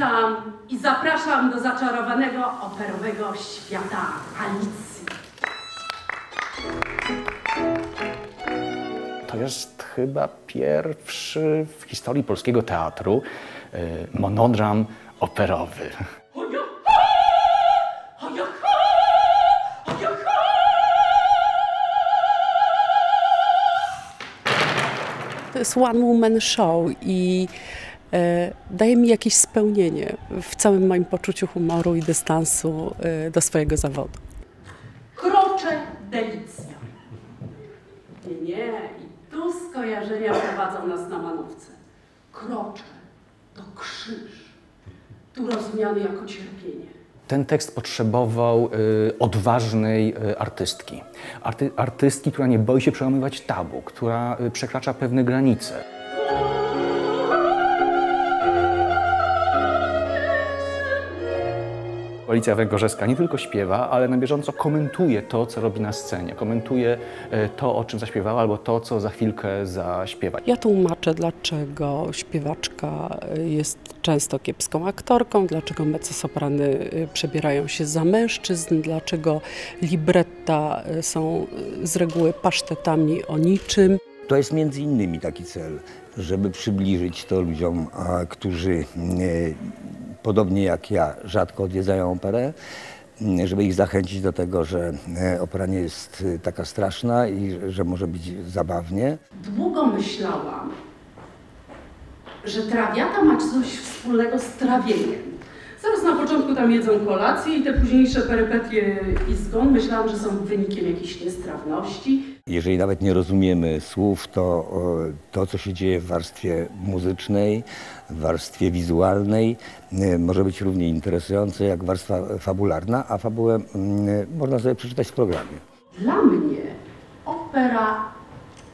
Witam i zapraszam do zaczarowanego operowego świata Alicji. To jest chyba pierwszy w historii polskiego teatru y, monodram operowy. To jest one woman show i daje mi jakieś spełnienie w całym moim poczuciu humoru i dystansu e, do swojego zawodu. Krocze Delicja. Nie, nie, i tu skojarzenia prowadzą nas na manówce. Krocze to krzyż, tu rozumiany jako cierpienie. Ten tekst potrzebował y, odważnej y, artystki. Arty, artystki, która nie boi się przełamywać tabu, która y, przekracza pewne granice. Alicja Węgorzeska nie tylko śpiewa, ale na bieżąco komentuje to, co robi na scenie. Komentuje y, to, o czym zaśpiewała, albo to, co za chwilkę zaśpiewa. Ja tłumaczę, dlaczego śpiewaczka jest często kiepską aktorką, dlaczego mezzosoprany y, przebierają się za mężczyzn, dlaczego libretta są z reguły pasztetami o niczym. To jest między innymi taki cel, żeby przybliżyć to ludziom, a, którzy e, podobnie jak ja rzadko odwiedzają operę, m, żeby ich zachęcić do tego, że e, opera nie jest e, taka straszna i że może być zabawnie. Długo myślałam, że trawiata ma coś wspólnego z trawieniem. Zaraz na początku tam jedzą kolację i te późniejsze perypetie i zgon myślałam, że są wynikiem jakiejś niestrawności. Jeżeli nawet nie rozumiemy słów, to to, co się dzieje w warstwie muzycznej, w warstwie wizualnej, e, może być równie interesujące jak warstwa fabularna, a fabułę mm, można sobie przeczytać w programie. Dla mnie opera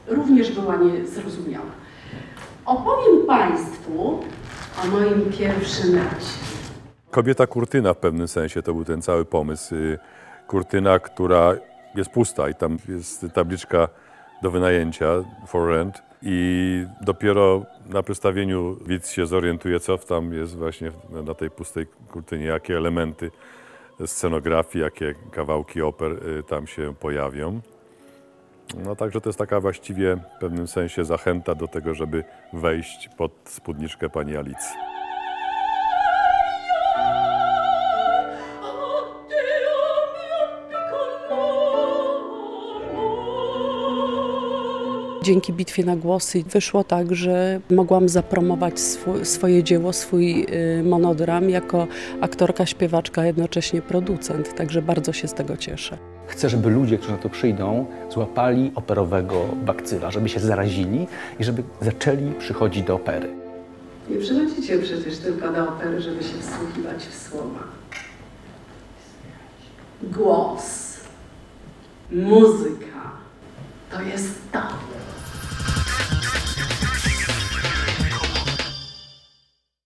również była niezrozumiała. Opowiem Państwu o moim pierwszym racie. Kobieta kurtyna w pewnym sensie to był ten cały pomysł. Y, Kurtyna, która jest pusta i tam jest tabliczka do wynajęcia for rent i dopiero na przedstawieniu widz się zorientuje, co tam jest właśnie na tej pustej kurtynie, jakie elementy scenografii, jakie kawałki oper y, tam się pojawią. No także to jest taka właściwie w pewnym sensie zachęta do tego, żeby wejść pod spódniczkę pani Alicji. Dzięki bitwie na głosy wyszło tak, że mogłam zapromować swo- swoje dzieło, swój y, monodram jako aktorka, śpiewaczka, a jednocześnie producent. Także bardzo się z tego cieszę. Chcę, żeby ludzie, którzy na to przyjdą, złapali operowego bakcyla, żeby się zarazili i żeby zaczęli przychodzić do opery. Nie przychodzicie przecież tylko do opery, żeby się wsłuchiwać w słowa. Głos, muzyka to jest to.